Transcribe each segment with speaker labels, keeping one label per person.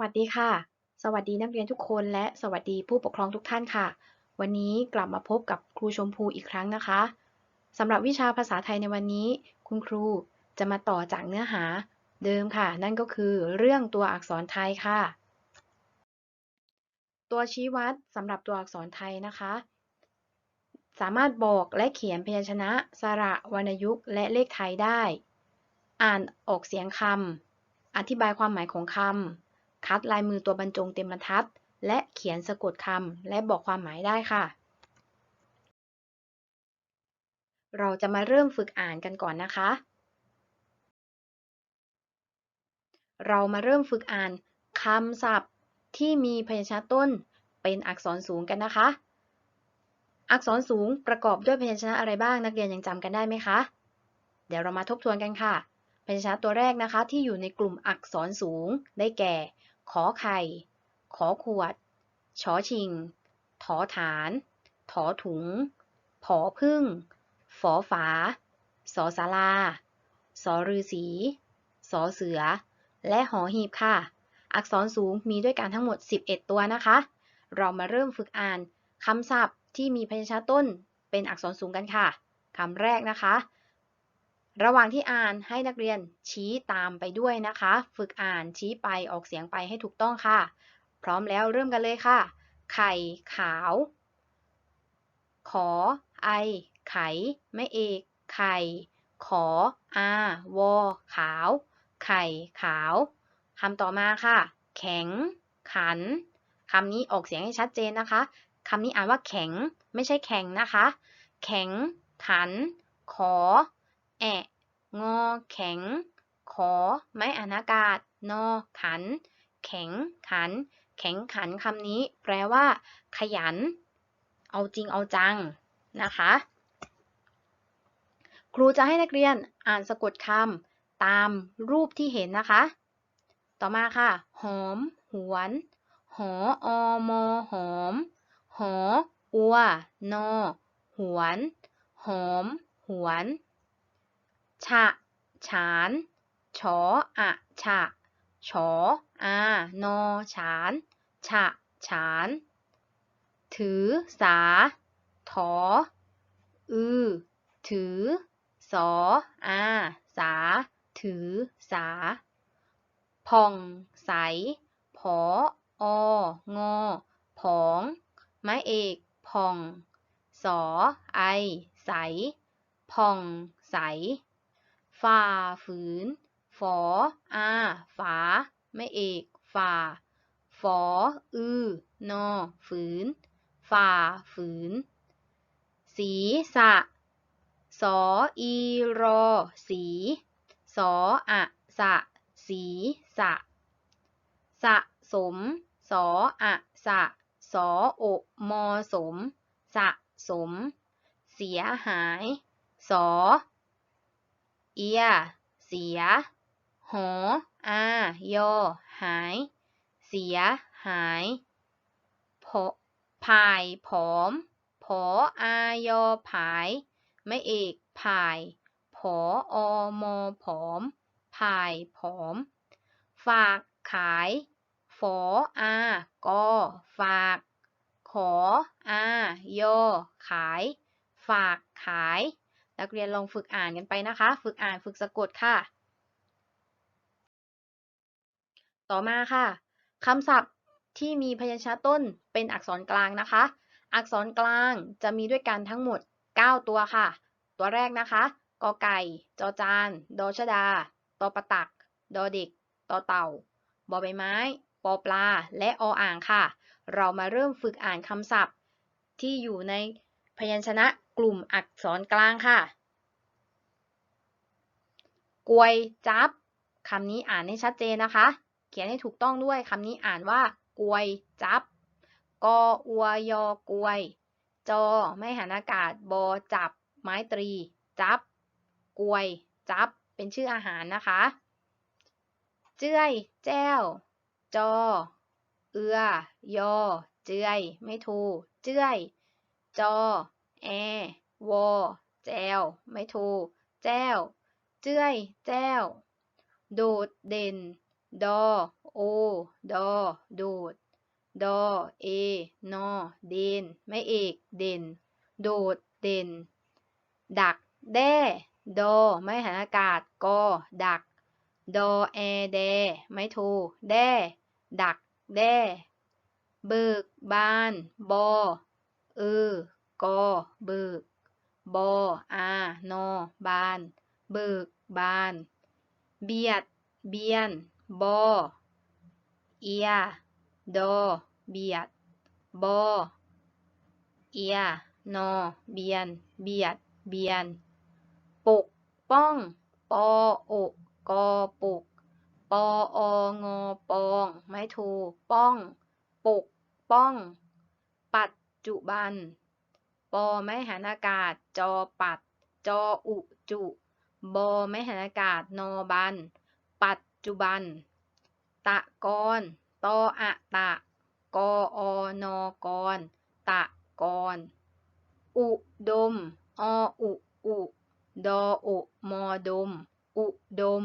Speaker 1: วัสดีค่ะ สวัสดีนักเรียนทุกคนและสวัสดีผู้ปกครองทุกท่านค่ะ วันนี้กลับมาพบกับครูชมพูอีกครั้งนะคะสำหรับวิชาภาษาไทยในวันนี้ คุณครูจะมาต่อจากเนื้อหาเดิมค่ะ นั่นก็คือเรื่องตัวอักษรไทยค่ะ ตัวชี้วัดสำหรับตัวอักษรไทยนะคะ สามารถบอกและเขียนพยัญชนะ สระวรรณยุกต์และเลขไทยได้ อ่านออกเสียงคำอธิบายความหมายของคำ คัดลายมือตัวบรรจงเต็มบรรทัด และเขียนสะกดคำและบอกความหมายได้ค่ะ เราจะมาเริ่มฝึกอ่านกันก่อนนะคะ เรามาเริ่มฝึกอ่านคำศัพท์ที่มีพยัญชนะต้นเป็นอักษรสูงกันนะคะ อักษรสูงประกอบด้วยพยัญชนะอะไรบ้างนักเรียนยังจำกันได้ไหมคะ เดี๋ยวเรามาทบทวนกันค่ะพยัญชนะตัวแรกนะคะที่อยู่ในกลุ่มอักษรสูงได้แก่ ขอไข่ ขอขวด ชอชิง ถอฐาน ถอถุง ผอพึ่ง ฝอฝา สอสาราสอรือสี สอเสือ และหอหีบค่ะ อักษรสูงมีด้วยกันทั้งหมด 11 ตัวนะคะ เรามาเริ่มฝึกอ่านคำศัพท์ที่มีพยัญชนะต้นเป็นอักษรสูงกันค่ะคำแรกนะคะ ระหว่างที่อ่านให้นักเรียนชี้ตามไปด้วยนะคะ ฝึกอ่านชี้ไปออกเสียงไปให้ถูกต้องค่ะ พร้อมแล้วเริ่มกันเลยค่ะ ไข่ขาว ขอ ไอ ไข่ไม่เอกไข่ ขอ อา วอ ขาว ไข่ขาวคำต่อมาค่ะ แข็ง ขันคำนี้ออกเสียงให้ชัดเจนนะคะคำนี้อ่านว่าแข็ง ไม่ใช่แข็งนะคะ แข็ง ขัน ขอ แอะงอแข็ง ขอ ไม้อนากาศ นอขัน แข็งขัน แข็งขันคำนี้ แปลว่า ขยัน เอาจริงเอาจังนะคะ ครูจะให้นักเรียนอ่านสะกดคำตามรูปที่เห็นนะคะ ต่อมาค่ะ หอม หวน หออมอหอม หออัวนอหวน หอม หวน ฉะ ฉาน ฉออะฉะ ฉออานอฉาน ฉะ ฉาน ถือ สา ถอ อือ ถือ สออาสา ถือ สา ผ่อง ใส ผอ อ งอ ผอง ไม้เอก ผ่อง สอ ไอ ใส ผ่อง ใส ฝ่าฝืน ฝออาฝา ไม่เอก ฝ่า ฝอ อือนอฝืน ฝ่าฝืนสีสะสออีรอ สี สออะสะ สีสะ สะสม สออะสะ สอโอมอสม สะสม เสียหาย สอ เอีย เสีย หอ อา ยอ หาย เสีย หายผพายผอม ผอ อายอ ผาย ไม่เอกผาย ผอ อมอผอม ผายผอม ฝากขาย ฝอ อา กอ ฝาก ขอ อา ยอ ขาย ฝากขาย นักเรียนลองฝึกอ่านกันไปนะคะ ฝึกอ่านฝึกสะกดค่ะ ต่อมาค่ะคำศัพท์ที่มีพยัญชนะต้นเป็นอักษรกลางนะคะ อักษรกลางจะมีด้วยกันทั้งหมด 9 ตัวค่ะ ตัวแรกนะคะกอไก่ จอจาน ดอชดา ตอประตัก ดอเด็ก ตอเต่า บอใบไม้ ปอปลา และออ่างค่ะ เรามาเริ่มฝึกอ่านคำศัพท์ที่อยู่ใน พยัญชนะกลุ่มอักษรกลางค่ะ กวยจับคำนี้อ่านให้ชัดเจนนะคะ เขียนให้ถูกต้องด้วยคำนี้อ่านว่ากวยจับกออวยอกวย จอไม่หันอากาศบอจับ ไม้ตรี จับ กวย จับ เป็นชื่ออาหารนะคะ เจ้ยแจ้ว จอ เอือ ยอ เจือย ไม่ถูเจ้ย จอ แอ วอ แจว ไม่ถูก แจ้ว เจ้ย แจ้ว โดดเด่น ดอ โอ ดอ โดด ดอ เอ นอ เดน ไม่เอก เด่น โดด เด่น ดัก แด้ ดอ ไม่หันอากาศ กอ ดัก ดอ แอ แด ไม่โทแด้ ดัก แด้ เบิกบาน บอ เออกอเบิก บออานอบาน เบิกบาน เบียด เบียน บอ เอีย ดอ เบียด บอ เอีย นอ เบียน เบียด เบียน ปกป้อง ปอโอกกอปก ปอองอปอง ไม่โทป้อง ปกป้อง ปัจ จุบัน ปอไม่หันอากาศ จอปัด จออุจุ บอไม่หันอากาศ นอบัน ปัจจุบัน ตะกอนตออะตะ กออนอกร ตะกอนอุดม ออุอุดออุมอดม อุดม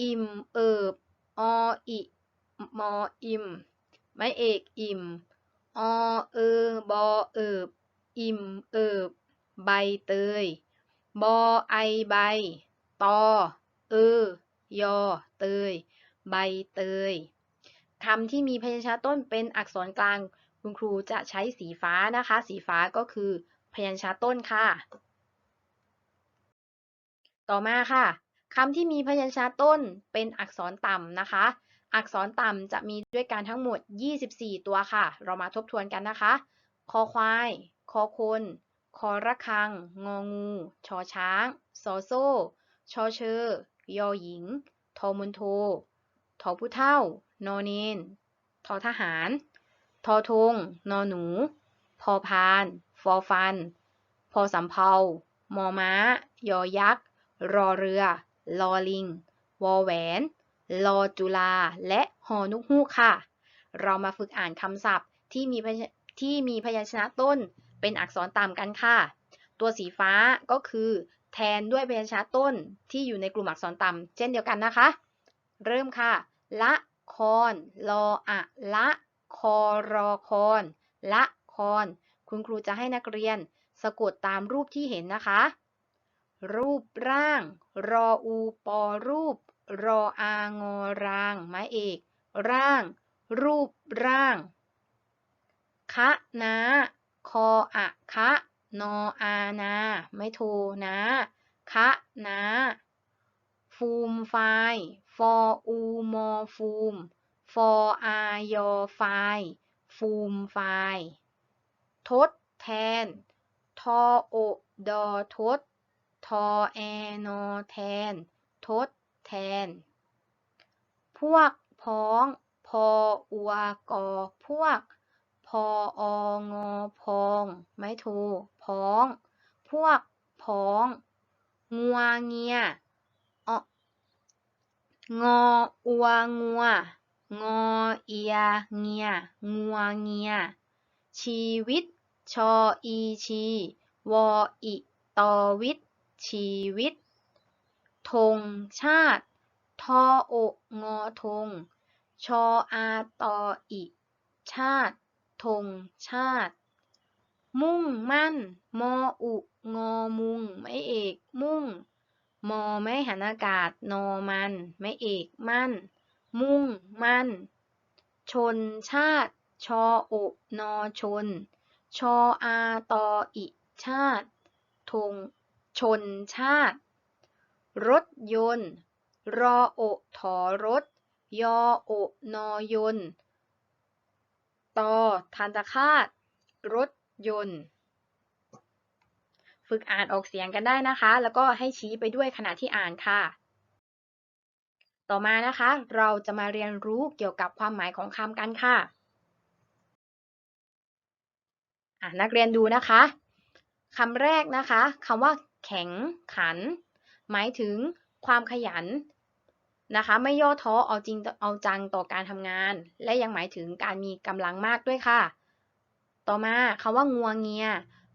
Speaker 1: อิ่มเอิบ ออิมออิ่ม ไม่เอกอิ่ม อเออบอเอิบอิ่มเอิบใบเตย บอไอใบ ตอ เออยอเตย ใบเตยคำที่มีพยัญชนะต้นเป็นอักษรกลางคุณครูจะใช้สีฟ้านะคะ สีฟ้าก็คือพยัญชนะต้นค่ะ ต่อมาค่ะคำที่มีพยัญชนะต้นเป็นอักษรต่ำนะคะ อักษรต่ำจะมีด้วยกันทั้งหมด 24 ตัวค่ะ เรามาทบทวนกันนะคะ คอควาย คอคน คอระฆัง งองู ชอช้าง ซอโซ่ ชอเชอยอหญิง ทอมุนโท ทอผู้เท่า นอเนน ทอทหาร ทอทง นอหนู พอพาน ฟอฟัน พอสำเภามอม้า ยอยักษ์ รอเรือ ลอลิง วอแหวน ลอจุลา และหอนุกฮูกค่ะ เรามาฝึกอ่านคำศัพท์ที่มีที่มีพยัญชนะต้นเป็นอักษรต่ำกันค่ะ ตัวสีฟ้าก็คือแทนด้วยพยัญชนะต้นที่อยู่ในกลุ่มอักษรต่ำเช่นเดียวกันนะคะ เริ่มค่ะ ละครลออะละคอรอคอนละครคุณครูจะให้นักเรียนสะกดตามรูปที่เห็นนะคะ รูปร่าง รออูปอรูป รออางอรางไม้เอก ร่าง รูปร่าง คะนาคออะคะนออานา ไม่โทนะคะนาฟูมไฟฟออูมอฟูม ฟออายอไฟฟูมไฟทดแทน ทอโอดอทด ทอแอนอแทน ทด แทน พวกพ้อง พออัวกอ พวก พอองอพองไม่โทพ้อง พวกพ้อง งัวเงียอองออัวงัว งอเอียเงีย งัวเงีย ชีวิต ชออีชี วออิตอวิทชีวิต ธงชาติ ทอโองอธง ชออาตออิ ชาติ ธงชาติ มุ่งมั่น มออุงอมุง ไม่เอก มุ่ง มอไม่หันอากาศ นอมัน ไม่เอกมั่น มุ่งมั่น ชนชาติ ชอโอนอชน ชออาตออิ ชาติ ธง ชนชาติ รถยนต์ รอโอถอรถ ยอโอนอยนต์ตอทันตคาตรถยนต์ ฝึกอ่านออกเสียงกันได้นะคะ แล้วก็ให้ชี้ไปด้วยขณะที่อ่านค่ะ ต่อมานะคะ เราจะมาเรียนรู้เกี่ยวกับความหมายของคำกันค่ะอะนักเรียนดูนะคะคำแรกนะคะคำว่า แข็งขัน หมายถึงความขยันนะคะ ไม่ย่อท้อเอาจริงเอาจังต่อการทำงาน และยังหมายถึงการมีกำลังมากด้วยค่ะ ต่อมาคำว่างัวเงีย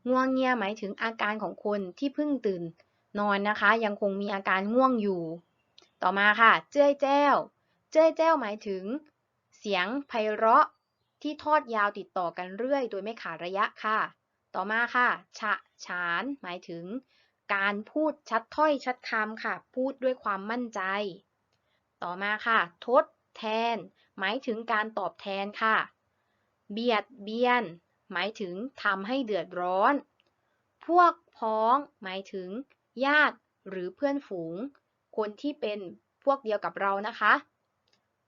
Speaker 1: งัวเงียหมายถึงอาการของคนที่เพิ่งตื่น นอนนะคะ ยังคงมีอาการง่วงอยู่ ต่อมาค่ะ เจ้ยแจ้ว เจ้ยแจ้วหมายถึง เสียงไพเราะที่ทอดยาวติดต่อกันเรื่อย โดยไม่ขาดระยะค่ะ ต่อมาค่ะ ฉะฉาน หมายถึง การพูดชัดถ้อยชัดคำค่ะ พูดด้วยความมั่นใจ ต่อมาค่ะ ทดแทน หมายถึงการตอบแทนค่ะ เบียดเบียน หมายถึงทำให้เดือดร้อน พวกพ้อง หมายถึง ญาติหรือเพื่อนฝูง คนที่เป็นพวกเดียวกับเรานะคะ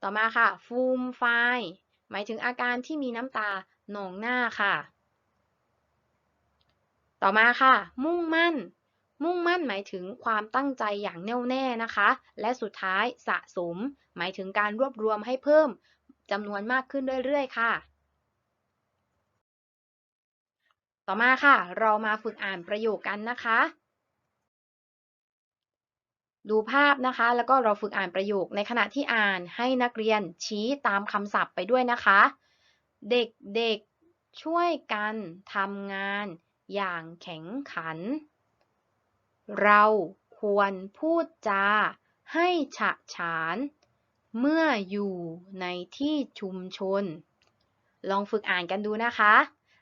Speaker 1: ต่อมาค่ะ ฟูมไฟหมายถึงอาการที่มีน้ำตาหนองหน้าค่ะ ต่อมาค่ะ มุ่งมั่น มุ่งมั่นหมายถึงความตั้งใจอย่างแน่วแน่นะคะ และสุดท้ายสะสม หมายถึงการรวบรวมให้เพิ่มจำนวนมากขึ้นเรื่อยๆ ค่ะ ต่อมาค่ะ เรามาฝึกอ่านประโยคกันนะคะ ดูภาพนะคะ แล้วก็เราฝึกอ่านประโยคในขณะที่อ่านให้นักเรียนชี้ตามคำศัพท์ไปด้วยนะคะ เด็กๆช่วยกันทำงานอย่างแข็งขัน เราควรพูดจาให้ฉะฉาน เมื่ออยู่ในที่ชุมชน ลองฝึกอ่านกันดูนะคะ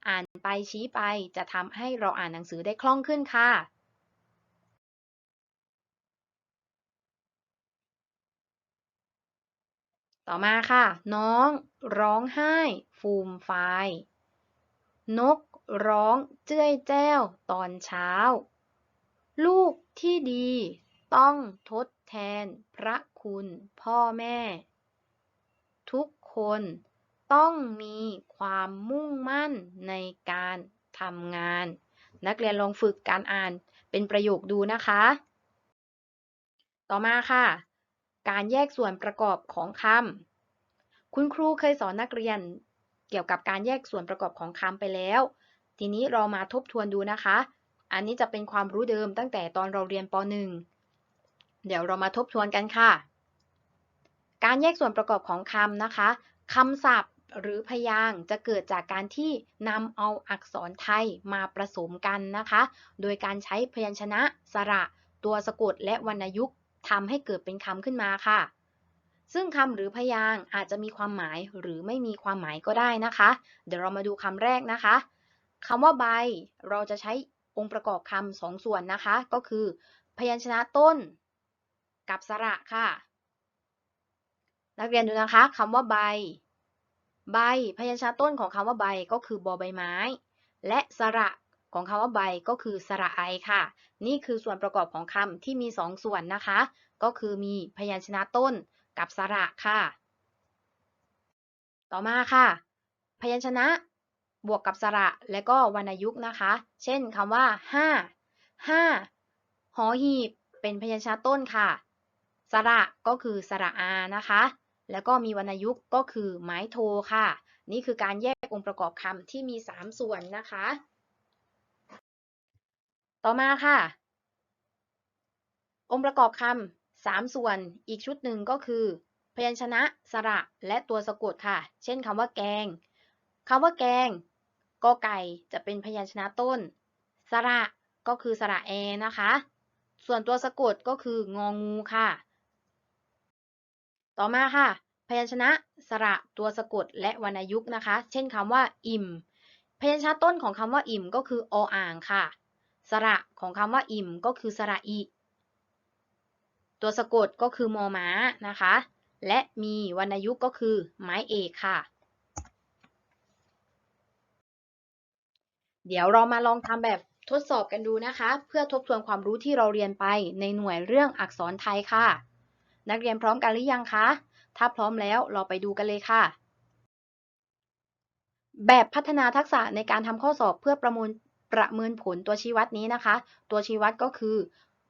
Speaker 1: อ่านไปชี้ไปจะทำให้เราอ่านหนังสือได้คล่องขึ้นค่ะต่อมาค่ะ น้องร้องไห้ฟูมฟาย นกร้องเจ้ยแจ้วตอนเช้า ลูกที่ดีต้องทดแทนพระคุณพ่อแม่ ทุกคนต้องมีความมุ่งมั่นในการทำงาน นักเรียนลองฝึกการอ่านเป็นประโยคดูนะคะ ต่อมาค่ะ การแยกส่วนประกอบของคำคุณครูเคยสอนนักเรียนเกี่ยวกับการแยกส่วนประกอบของคำไปแล้ว ทีนี้เรามาทบทวนดูนะคะ อันนี้จะเป็นความรู้เดิมตั้งแต่ตอนเราเรียนป .1 เดี๋ยวเรามาทบทวนกันค่ะ การแยกส่วนประกอบของคำนะคะคำศัพท์หรือพยางค์จะเกิดจากการที่นำเอาอักษรไทยมาผสมกันนะคะ โดยการใช้พยัญชนะ สระ ตัวสะกดและวรรณยุกต์ทำให้เกิดเป็นคำขึ้นมาค่ะ ซึ่งคำหรือพยางค์อาจจะมีความหมายหรือไม่มีความหมายก็ได้นะคะ เดี๋ยวเรามาดูคำแรกนะคะคำว่าใบเราจะใช้ องค์ประกอบคำสองส่วนนะคะ ก็คือ พยัญชนะต้นกับสระค่ะ นักเรียนดูนะคะคำว่าใบ ใบ พยัญชนะต้นของคำว่าใบก็คือบอใบไม้ และสระของคำว่าใบก็คือสระไอค่ะ นี่คือส่วนประกอบของคำที่มีสองส่วนนะคะ ก็คือมีพยัญชนะต้นกับสระค่ะ ต่อมาค่ะ พยัญชนะ บวกกับสระและก็วรรณยุกต์นะคะ เช่นคำว่าห้าห้าหอหีบเป็นพยัญชนะต้นค่ะ สระก็คือสระอานะคะ แล้วก็มีวรรณยุกต์ก็คือไม้โทค่ะ นี่คือการแยกองค์ประกอบคำที่มี 3 ส่วนนะคะ ต่อมาค่ะ องค์ประกอบคำสามส่วนอีกชุดหนึ่งก็คือ พยัญชนะ สระ และตัวสะกดค่ะ เช่นคำว่าแกงคำว่าแกง กอไก่จะเป็นพยัญชนะต้น สระก็คือสระแอนะคะ ส่วนตัวสะกดก็คืององูค่ะ ต่อมาค่ะ พยัญชนะสระตัวสะกดและวรรณยุกต์นะคะ เช่นคำว่า อิ่ม พยัญชนะต้นของคำว่าอิ่มก็คือออ่างค่ะ สระของคำว่าอิ่มก็คือสระอีตัวสะกดก็คือมอม้านะคะ และมีวรรณยุกต์ก็คือไม้เอกค่ะ เดี๋ยวเรามาลองทำแบบทดสอบกันดูนะคะ เพื่อทบทวนความรู้ที่เราเรียนไปในหน่วยเรื่องอักษรไทยค่ะ นักเรียนพร้อมกันหรือยังคะ ถ้าพร้อมแล้วเราไปดูกันเลยค่ะ แบบพัฒนาทักษะในการทำข้อสอบเพื่อประมวลประเมินผลตัวชี้วัดนี้นะคะ ตัวชี้วัดก็คือ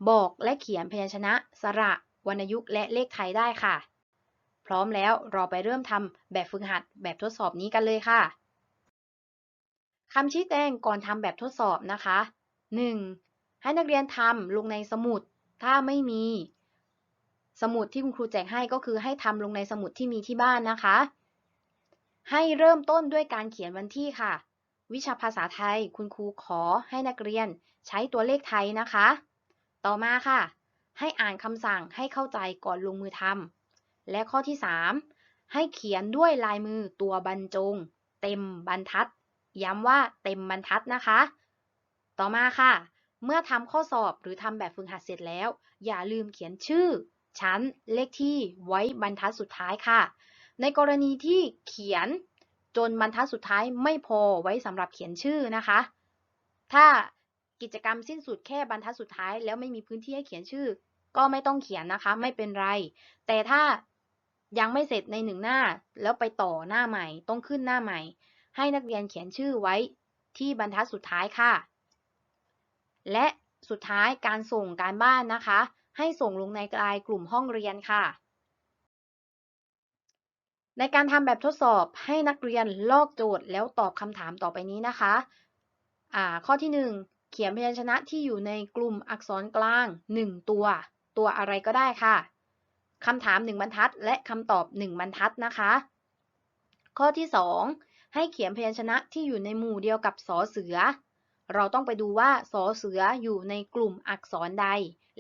Speaker 1: บอกและเขียนพยัญชนะ สระ วรรณยุกต์และเลขไทยได้ค่ะ พร้อมแล้วเราไปเริ่มทำแบบฝึกหัดแบบทดสอบนี้กันเลยค่ะ คำชี้แจงก่อนทำแบบทดสอบนะคะ 1. ให้นักเรียนทำลงในสมุด ถ้าไม่มี สมุดที่คุณครูแจกให้ก็คือให้ทำลงในสมุดที่มีที่บ้านนะคะ ให้เริ่มต้นด้วยการเขียนวันที่ค่ะ วิชาภาษาไทยคุณครูขอให้นักเรียนใช้ตัวเลขไทยนะคะ ต่อมาค่ะ ให้อ่านคำสั่งให้เข้าใจก่อนลงมือทและข้อที่ 3 ให้เขียนด้วยลายมือตัวบรรจง เต็มบรรทัด ย้ำว่าเต็มบรรทัดนะคะ ต่อมาค่ะ เมื่อทำข้อสอบหรือทำแบบฝึกหัดเสร็จแล้ว อย่าลืมเขียนชื่อ ชั้น เลขที่ไว้บรรทัดสุดท้ายค่ะ ในกรณีที่เขียนจนบรรทัดสุดท้ายไม่พอไว้สำหรับเขียนชื่อนะคะ ถ้ากิจกรรมสิ้นสุดแค่บรรทัดสุดท้ายแล้วไม่มีพื้นที่ให้เขียนชื่อ ก็ไม่ต้องเขียนนะคะ ไม่เป็นไร แต่ถ้ายังไม่เสร็จในหนึ่งหน้า แล้วไปต่อหน้าใหม่ ต้องขึ้นหน้าใหม่ ให้นักเรียนเขียนชื่อไว้ที่บรรทัดสุดท้ายค่ะ และสุดท้ายการส่งการบ้านนะคะ ให้ส่งลงในกลายกลุ่มห้องเรียนค่ะ ในการทำแบบทดสอบให้นักเรียนลอกโจทย์แล้วตอบคำถามต่อไปนี้นะคะข้อที่ 1 เขียนพยัญชนะที่อยู่ในกลุ่มอักษรกลาง 1 ตัว ตัวอะไรก็ได้ค่ะคำถาม 1 บรรทัด และคำตอบ 1 บรรทัดนะคะ ข้อที่ 2 ให้เขียนพยัญชนะที่อยู่ในหมู่เดียวกับสอเสือ เราต้องไปดูว่าสอเสืออยู่ในกลุ่มอักษรใด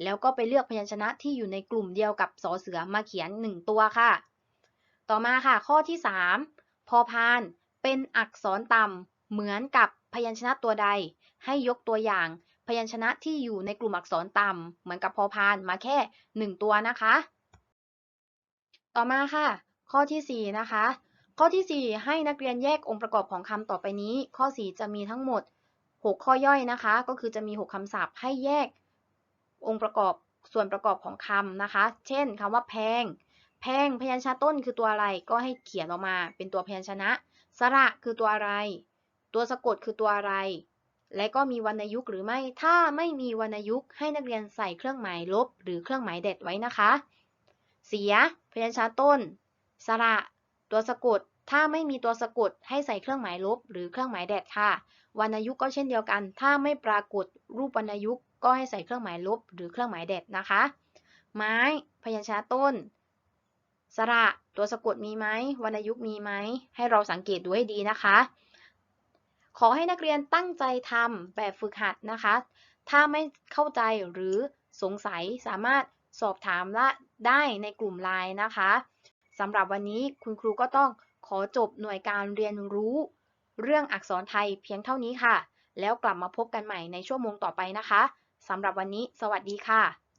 Speaker 1: แล้วก็ไปเลือกพยัญชนะที่อยู่ในกลุ่มเดียวกับสอเสือมาเขียน 1 ตัวค่ะ ต่อมาค่ะ ข้อที่ 3 พอพานเป็นอักษรต่ำเหมือนกับพยัญชนะตัวใด ให้ยกตัวอย่าง พยัญชนะที่อยู่ในกลุ่มอักษรต่ำเหมือนกับพอพานมาแค่ 1 ตัวนะคะ ต่อมาค่ะ ข้อที่ 4 นะคะ ข้อที่ 4 ให้นักเรียนแยกองค์ประกอบของคำต่อไปนี้ ข้อ 4 จะมีทั้งหมด 6 ข้อย่อยนะคะ ก็คือจะมี 6 คำศัพท์ให้แยกองค์ประกอบส่วนประกอบของคำนะคะ เช่นคำว่าแพง แพงพยัญชนะต้นคือตัวอะไรก็ให้เขียนออกมา เป็นตัวพยัญชนะ สระคือตัวอะไร ตัวสะกดคือตัวอะไร และก็มีวรรณยุกต์หรือไม่ ถ้าไม่มีวรรณยุกต์ให้นักเรียนใส่เครื่องหมายลบ หรือเครื่องหมายเด็ดไว้นะคะ เสีย พยัญชนะต้น สระ ตัวสะกด ถ้าไม่มีตัวสะกดให้ใส่เครื่องหมายลบ หรือเครื่องหมายเด็ดค่ะ วรรณยุกต์ก็เช่นเดียวกัน ถ้าไม่ปรากฏรูปวรรณยุกต์ก็ให้ใส่เครื่องหมายลบ หรือเครื่องหมายเด็ดนะคะ ไม้ พยัญชนะต้น สระตัวสะกดมีไหมวรรณยุกต์มีไหมให้เราสังเกตดูให้ดีนะคะ ขอให้นักเรียนตั้งใจทำแบบฝึกหัดนะคะ ถ้าไม่เข้าใจหรือสงสัยสามารถสอบถามได้ในกลุ่มไลน์นะคะสำหรับวันนี้คุณครูก็ต้อง อจบหน่วยการเรียนรู้ เรื่องอักษรไทยเพียงเท่านี้ค่ะ แล้วกลับมาพบกันใหม่ในชั่วโมงต่อไปนะคะสำหรับวันนี้ สวัสดีค่ะ